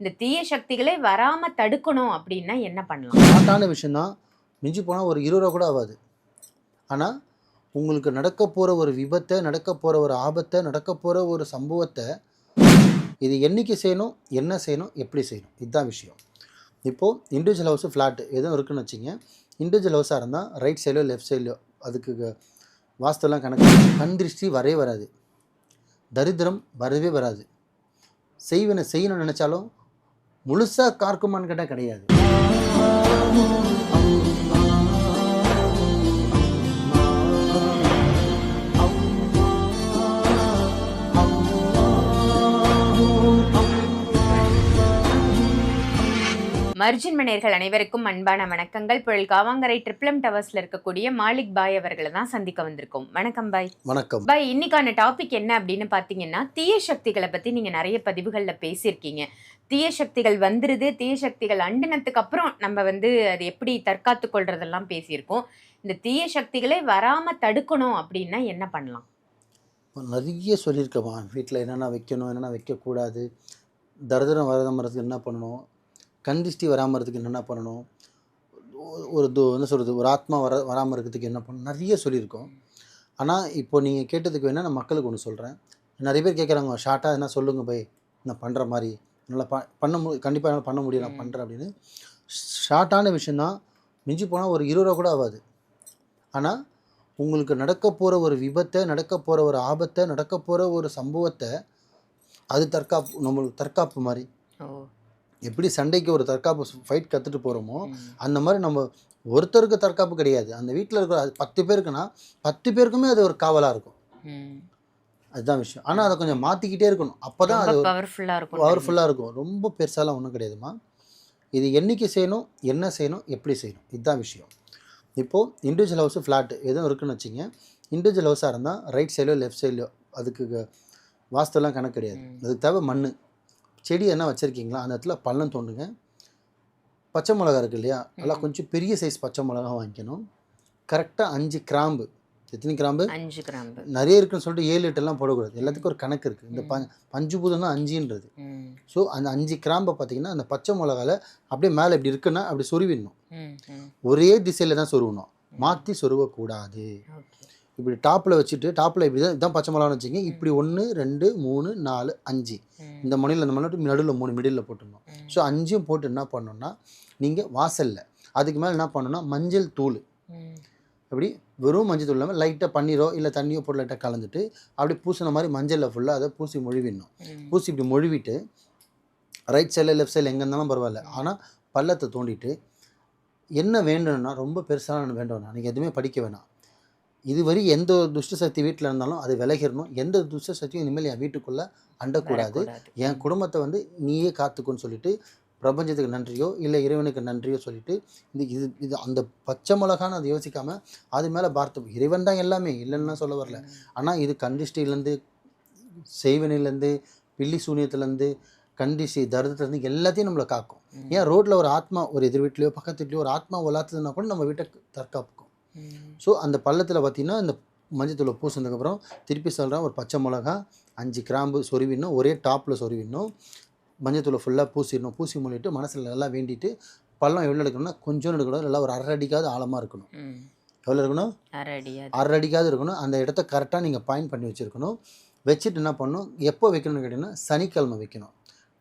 இந்த தீய சக்திகளே வராம தடுக்கணும் அப்படின்னா என்ன பண்ணலாம்? ஷார்ட்டான விஷயம்னா மிஞ்சி போனால் ஒரு இருபது ரூபா கூட ஆகாது ஆனால் உங்களுக்கு நடக்க போகிற ஒரு விபத்தை நடக்க போகிற ஒரு ஆபத்தை நடக்க போகிற ஒரு சம்பவத்தை இது என்னைக்கு செய்யணும் என்ன செய்யணும் எப்படி செய்யணும்? இதுதான் விஷயம். இப்போது இண்டிவிஜுவல் ஹவுஸு ஃப்ளாட்டு எதுவும் இருக்குன்னு வச்சிங்க இண்டிவிஜுவல் ஹவுஸாக இருந்தால் ரைட் சைடோ லெஃப்ட் சைட்லையோ அதுக்கு க- வாஸ்துலாம் கணக்கு கண் திருஷ்டி வரவே வராது. தரித்திரம் வரவே வராது. செய்வனை செய்யணும்னு நினச்சாலும் முழுசாக கார்க்குமான்னு கேட்டால் கிடையாது. மர்ஜின் மணியர்கள் அனைவருக்கும் அன்பான வணக்கங்கள். புழல் காவாங்கரை ட்ரிப்ளம் டவர்ஸ்ல இருக்கக்கூடிய மாலிக் பாய் அவர்களை தான் சந்திக்க வந்திருக்கோம். வணக்கம் பாய். வணக்கம். பாய் இன்னைக்கான டாபிக் என்ன அப்படின்னு பாத்தீங்கன்னா தீய சக்திகளை பத்தி நீங்க நிறைய பதிவுகள்ல பேசியிருக்கீங்க. தீய சக்திகள் வந்துருது தீய சக்திகள் அண்டினத்துக்கு அப்புறம் நம்ம வந்து அது எப்படி தற்காத்து கொள்றதெல்லாம் பேசியிருக்கோம். இந்த தீய சக்திகளே வராம தடுக்கணும் அப்படின்னா என்ன பண்ணலாம்? நிறைய சொல்லியிருக்கேம்மா வீட்டில் என்னென்ன வைக்கணும் என்னென்ன வைக்கக்கூடாது தரிதிரம் வராமல் வரதுக்கு என்ன பண்ணணும் கண்டிஷ்டி வராமல் இருக்கிறதுக்கு என்னென்ன பண்ணணும்? ஒரு து என்ன சொல்கிறது ஒரு ஆத்மா வர வராமல் இருக்கிறதுக்கு என்ன பண்ணணும்? நிறைய சொல்லியிருக்கோம். ஆனால் இப்போ நீங்கள் கேட்டதுக்கு வேணால் நான் மக்களுக்கு ஒன்று சொல்கிறேன் நிறைய பேர் கேட்குறாங்க ஷார்ட்டாக என்ன சொல்லுங்கள் பை நான் பண்ணுற மாதிரி நல்லா ப பண்ண மு கண்டிப்பாக என்னால் பண்ண முடியும் நான் பண்ணுறேன் அப்படின்னு. ஷார்ட்டான விஷயந்தான் மிஞ்சி போனால் ஒரு இருபது ரூபா கூட ஆகாது ஆனால் உங்களுக்கு நடக்க போகிற ஒரு விபத்தை நடக்க போகிற ஒரு ஆபத்தை நடக்க போகிற ஒரு சம்பவத்தை அது தற்காப்பு நம்மளுக்கு தற்காப்பு மாதிரி எப்படி சண்டைக்கு ஒரு தற்காப்பு ஃபைட் கற்றுட்டு போகிறோமோ. அந்த மாதிரி நம்ம ஒருத்தருக்கு தற்காப்பு கிடையாது. அந்த வீட்டில் இருக்கிற பத்து பேருக்குன்னா பத்து பேருக்குமே அது ஒரு காவலாக இருக்கும். அதுதான் விஷயம். ஆனால் அதை கொஞ்சம் மாற்றிக்கிட்டே இருக்கணும். அப்போ தான் அது இருக்கும். பவர்ஃபுல்லாக இருக்கும். ரொம்ப பெருசாலாம் ஒன்றும் கிடையாதுமா இது என்னைக்கு செய்யணும் என்ன செய்யணும் எப்படி செய்யணும்? இதுதான் விஷயம். இப்போது இண்டிவிஜுவல் ஹவுஸு ஃப்ளாட்டு எதுவும் இருக்குன்னு வச்சிங்க. இண்டிவிஜுவல் ஹவுஸாக இருந்தால் ரைட் சைடோ லெஃப்ட் சைட்லையோ அதுக்கு வாஸ்துலாம் கணக்கு கிடையாது. அதுக்கு தேவை மண் செடி என்ன வச்சுருக்கீங்களா? அந்த இடத்துல பள்ளம் தோண்டுங்க. பச்சை மிளகா இருக்கு இல்லையா? நல்லா. கொஞ்சம் பெரிய சைஸ் பச்சை மிளகா வாங்கிக்கணும். கரெக்டாக அஞ்சு கிராம்பு. எத்தனை கிராம்பு? அஞ்சு கிராம்பு. நிறைய இருக்குன்னு சொல்லிட்டு ஏழு எட்டெல்லாம் போடக்கூடாது. எல்லாத்துக்கும் ஒரு கணக்கு இருக்குது இந்த ப பஞ்சுபூதம் தான் அஞ்சுன்றது. ஸோ அந்த அஞ்சு கிராம்பை பார்த்தீங்கன்னா அந்த பச்சை மிளகால அப்படியே மேலே இப்படி இருக்குன்னா அப்படி சொருவிடணும். ஒரே திசையில் தான் சொருவணும். மாற்றி சொருவக்கூடாது. இப்படி டாப்பில் வச்சுட்டு டாப்பில் இப்படி தான் இதான் பச்சை மிளகான்னு வச்சுங்க இப்படி ஒன்று ரெண்டு மூணு நாலு அஞ்சு. இந்த மணியில் இந்த மணி நடுவில் மூணு மிடில் போட்டுடணும். ஸோ அஞ்சும் போட்டு என்ன பண்ணணும்னா நீங்கள் வாசலில் அதுக்கு மேலே என்ன பண்ணணும்னா மஞ்சள் தூள். அப்படி வெறும் மஞ்சள் தூள் இல்லாமல் லைட்டாக பன்னீரோ இல்லை தண்ணியோ போட்டு லைட்டாக கலந்துட்டு அப்படி பூசின மாதிரி மஞ்சளில் ஃபுல்லாக அதை பூசி மொழிவிடணும். பூசி இப்படி மொழிவிட்டு ரைட் சைடில் லெஃப்ட் சைடில் எங்கே இருந்தாலும் பரவாயில்ல. ஆனால் பள்ளத்தை தோண்டிட்டு என்ன வேண்டும்னா ரொம்ப பெருசாக வேண்டாம். நீங்கள் எதுவுமே படிக்க வேணாம். இதுவரை எந்த துஷ்ட சக்தி வீட்டில் இருந்தாலும் அது விலகிடணும் எந்த துஷ்ட சக்தியும் இனிமேல் என் வீட்டுக்குள்ளே அண்டக்கூடாது. என் குடும்பத்தை வந்து நீயே காத்துக்குன்னு சொல்லிட்டு பிரபஞ்சத்துக்கு நன்றியோ இல்லை இறைவனுக்கு நன்றியோ சொல்லிட்டு இது இது இது அந்த பச்சை மிளகான்னு அதை யோசிக்காமல் அது மேலே பார்த்து இறைவன் தான் எல்லாமே இல்லைன்னா சொல்ல வரல ஆனால் இது கண்டிஷ்டிலேருந்து செய்வனிலேருந்து பில்லி சூனியத்துலேருந்து கண்டிஷி தரித்திரத்துலேருந்து எல்லாத்தையும் நம்மளை காக்கும். ஏன் ரோட்டில் ஒரு ஆத்மா ஒரு எதிர் வீட்லையோ பக்கத்து வீட்லையோ ஒரு ஆத்மா உலாத்துதுன்னா கூட நம்ம வீட்டை தற்காப்புக்கும். ஸோ அந்த பள்ளத்தில் பார்த்தீங்கன்னா இந்த மஞ்சத்தூளை பூசினதுக்கப்புறம் திருப்பி சொல்கிறேன் ஒரு பச்சை மிளகா அஞ்சு கிராம்பு சொருவிடணும் ஒரே டாப்பில் சொருவிடணும் மஞ்சத்தூளை ஃபுல்லாக பூசிடணும் பூசி மூடிட்டு மனசில் நல்லா வேண்டிட்டு பள்ளம் எவ்வளோ எடுக்கணும்னா கொஞ்சம் எடுக்கணும் நல்லா ஒரு அரை அடிக்காவது ஆழமாக இருக்கணும். எவ்வளோ இருக்கணும்? அரை அடிக்காவது இருக்கணும். அந்த இடத்த கரெக்டாக நீங்கள் பாயிண்ட் பண்ணி வச்சுருக்கணும். வச்சுட்டு என்ன பண்ணணும்? எப்போ வைக்கணும்னு கேட்டிங்கன்னா சனிக்கிழமை வைக்கணும்.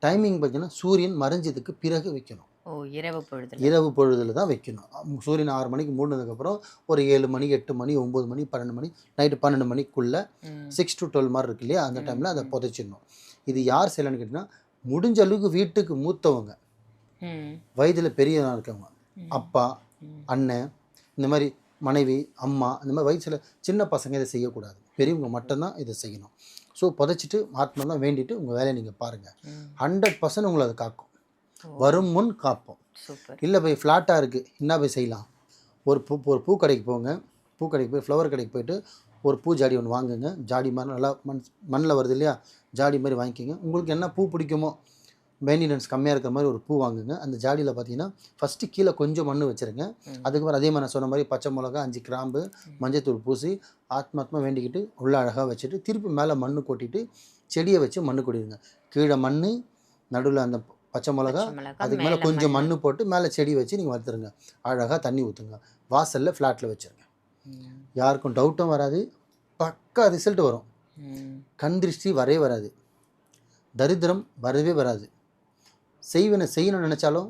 டைமிங் பார்த்தீங்கன்னா சூரியன் மறைஞ்சதுக்கு பிறகு வைக்கணும். ஓ இரவு பொழுதில் தான் வைக்கணும் சூரியன் ஆறு மணிக்கு மூடினதுக்கப்புறம் ஒரு ஏழு மணி எட்டு மணி ஒம்பது மணி பன்னெண்டு மணி நைட்டு பன்னெண்டு மணிக்குள்ளே. சிக்ஸ் டு டுவெல் மாதிரி இருக்கு இல்லையா அந்த டைமில் அதை. புதைச்சிடணும் இது யார் செய்யலான்னு கேட்டிங்கன்னா முடிஞ்ச அளவுக்கு வீட்டுக்கு மூத்தவங்க. வயதில் பெரியவங்க இருக்கவங்க. அப்பா. அண்ணன் இந்த மாதிரி மனைவி அம்மா இந்த மாதிரி வயசில் சின்ன பசங்க இதை செய்யக்கூடாது பெரியவங்க மட்டும்தான் இதை செய்யணும் ஸோ புதைச்சிட்டு ஆத்மெல்லாம் வேண்டிட்டு உங்கள் வேலையை நீங்கள் பாருங்கள். ஹண்ட்ரட் பர்சன்ட் உங்களை அதை காக்கும் வரும் முன் காப்போம். இல்லை போய் ஃப்ளாட்டாக இருக்குது என்ன போய் செய்யலாம். ஒரு பூ ஒரு பூ கடைக்கு போங்க. பூ கடைக்கு போய் ஃப்ளவர் கடைக்கு போயிட்டு ஒரு பூ ஜாடி ஒன்று வாங்குங்க. ஜாடி மாதிரி நல்லா மண் மண்ணில் வருது இல்லையா? ஜாடி மாதிரி வாங்கிக்கோங்க. உங்களுக்கு என்ன பூ பிடிக்குமோ மெயின்டெனன்ஸ் கம்மியாக இருக்கிற மாதிரி ஒரு பூ வாங்குங்க. அந்த ஜாடியில் பார்த்தீங்கன்னா ஃபஸ்ட்டு கீழே கொஞ்சம் மண் வச்சுருங்க. அதுக்கப்புறம் அதே மாதிரி நான் சொன்ன மாதிரி பச்சை மிளகா அஞ்சு கிராம்பு மஞ்சத்தூள் பூசி ஆத்மாத்மா வேண்டிக்கிட்டு உள்ள அழகாக வச்சுட்டு திருப்பி மேலே மண் கொட்டிட்டு செடியை வச்சு மண் கொட்டிடுங்க. கீழே மண் நடுவில் அந்த பச்சை மிளகா அதுக்கு மேலே கொஞ்சம் மண்ணு. மண்ணு போட்டு மேலே செடி வச்சு நீங்கள் வளர்த்துருங்க அழகாக தண்ணி ஊற்றுங்க வாசலில் ஃப்ளாட்டில் வச்சுருங்க. யாருக்கும் டவுட்டும் வராது. பக்கா ரிசல்ட் வரும். கண் திருஷ்டி வரவே வராது. தரித்திரம் வரவே வராது. செய்வனை செய்யணும்னு நினச்சாலும்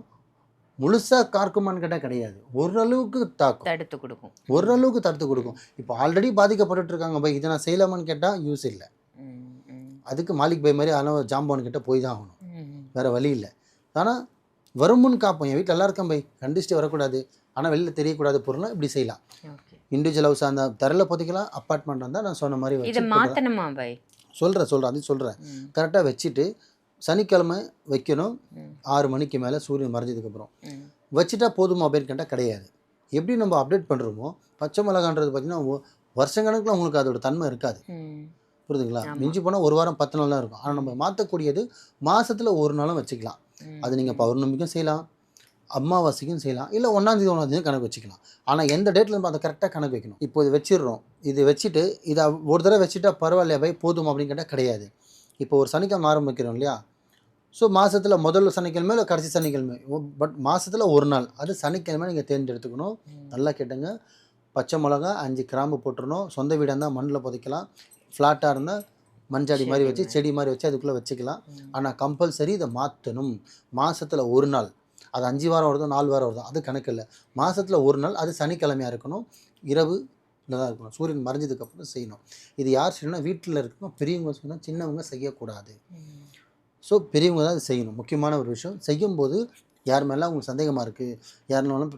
முழுசாக காக்குமான்னு கேட்டால் கிடையாது. ஓரளவுக்கு தாக்கும். தடுத்து கொடுக்கும். ஓரளவுக்கு தடுத்து கொடுக்கும். இப்போ ஆல்ரெடி பாதிக்கப்பட்டுட்டு இருக்காங்க பை இதை நான் செய்யலாமான்னு கேட்டால் யூஸ் இல்லை. அதுக்கு மாலிக் பை மாதிரி ஆனால் ஜாம்பான் கிட்ட போய் தான் ஆகணும். வேறு வழி இல்லை. ஆனால் வருமுன் காப்போம். என் வீட்டில் எல்லாம் இருக்கேன் பை கண்டிஸ்ட்டு வரக்கூடாது. ஆனால் வெளியில் தெரியக்கூடாது பொருள்னா இப்படி செய்யலாம். இண்டிவிஜுவல் ஹவுஸ் அந்த தரையில் பொதிக்கலாம் அப்பார்ட்மெண்ட் இருந்தால் நான் சொன்ன மாதிரி இதை பை? சொல்கிறேன் சொல்கிறேன் அது சொல்கிறேன் கரெக்டாக வச்சுட்டு சனிக்கிழமை வைக்கணும். ஆறு மணிக்கு மேலே சூரியன் மறைஞ்சதுக்கப்புறம். வச்சுட்டா போதுமா அப்படின்னு கேட்டால் கிடையாது. எப்படி நம்ம அப்டேட் பண்ணுறோமோ பச்சை மிளகான்றது பார்த்தீங்கன்னா வருஷக்கணக்கில் உங்களுக்கு அதோட தன்மை இருக்காது. புரியுதுங்களா. மிஞ்சி போனால் ஒரு வாரம் பத்து நாள் தான் இருக்கும். ஆனால் நம்ம மாற்றக்கூடியது மாசத்துல ஒரு நாளும் வச்சுக்கலாம். அது நீங்கள் பௌர்ணமிக்கும் செய்யலாம் அமாவாசைக்கும் செய்யலாம் இல்லை ஒன்றாந்தேதி ஒன்றாந்தேதி கணக்கு வச்சுக்கலாம். ஆனால் எந்த டேட்டில் நம்ம அதை கரெக்டாக கணக்கு வைக்கணும். இப்போ இது வச்சிடுறோம். இது வச்சுட்டு இதை ஒரு தடவை வச்சுட்டா பரவாயில்லையா பை போதும் அப்படின்னு கேட்டால் கிடையாது. இப்போ ஒரு சனிக்கிழமை ஆரம்பிக்கிறோம் இல்லையா? ஸோ மாசத்துல முதல்ல சனிக்கிழமை இல்லை கடைசி சனிக்கிழமை பட் மாசத்துல ஒரு நாள். அது சனிக்கிழமை நீங்கள் தேர்ந்தெடுத்துக்கணும். நல்லா கேட்டுங்க. பச்சை மிளகா அஞ்சு கிராம்பு போட்டுறணும். சொந்த வீடாக இருந்தால் மண்ணில் புதைக்கலாம். ஃப்ளாட்டாக இருந்தால் மஞ்சாடி மாதிரி வச்சு. செடி மாதிரி வச்சு அதுக்குள்ளே வச்சுக்கலாம். ஆனால் கம்பல்சரி இதை மாற்றணும் மாசத்துல ஒரு நாள். அது அஞ்சு வாரம் வருதோ நாலு வாரம் வருதோ அது கணக்கு இல்லை. மாசத்துல ஒரு நாள் அது சனிக்கிழமையாக இருக்கணும். இரவு தான் இருக்கணும். சூரியன் மறைஞ்சதுக்கப்புறம் செய்யணும். இது யார் செய்யணும்னா வீட்டில் இருக்கணும் பெரியவங்க செய்யணும் சின்னவங்க செய்யக்கூடாது. ஸோ பெரியவங்க தான் அது செய்யணும். முக்கியமான ஒரு விஷயம். செய்யும்போது யார் மேலே உங்களுக்கு சந்தேகமாக இருக்குது யாருனாலும்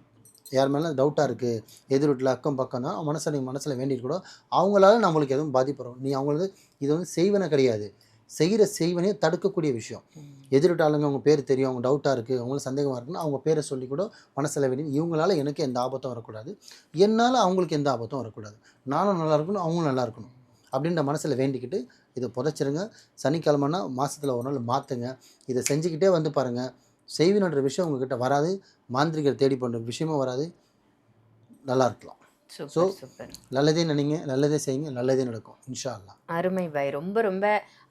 யார் மேலே டவுட்டாக இருக்குது எதிர் வீட்டில் அக்கம் பக்கம் தான் மனசில் நீங்கள் மனசில் வேண்டிட்டு கூட அவங்களால நம்மளுக்கு எதுவும் பாதிப்படும் நீ அவங்களுக்கு இது வந்து செய்வன கிடையாது. செய்கிற செய்வனே தடுக்கக்கூடிய விஷயம். ம். எதிர் வீட்டு ஆளுங்க அவங்க பேர் தெரியும் அவங்க டவுட்டாக இருக்குது அவங்களுக்கு சந்தேகமாக இருக்குன்னு அவங்க பேரை சொல்லி கூட மனசில் வேண்டி இவங்களால எனக்கு எந்த ஆபத்தும் வரக்கூடாது. என்னால் அவங்களுக்கு எந்த ஆபத்தும் வரக்கூடாது. நானும் நல்லா இருக்கணும் அவங்களும் நல்லா இருக்கணும் அப்படின்ற மனசில் வேண்டிக்கிட்டு இதை புதைச்சிருங்க. சனிக்கிழமைனா மாதத்தில் ஒரு நாள் மாற்றுங்க இதை செஞ்சுக்கிட்டே வந்து பாருங்கள் செய்வினன்ற விஷயம் உங்ககிட்ட வராது. மாந்திரிகர் தேடி பண்ணுற விஷயமும் வராது. நல்லா இருக்கலாம். சூப்பர் நல்லதே நினைங்க நல்லதே செய்யுங்க நல்லதே நடக்கும் இன்ஷா அல்லாஹ் அருமை பாய். ரொம்ப ரொம்ப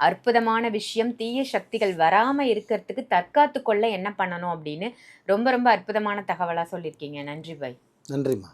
அற்புதமான விஷயம். தீய சக்திகள் வராம இருக்கிறதுக்கு தற்காத்து கொள்ள என்ன பண்ணணும் அப்படின்னு ரொம்ப ரொம்ப அற்புதமான தகவலா சொல்லியிருக்கீங்க. நன்றி பாய். நன்றிம்மா.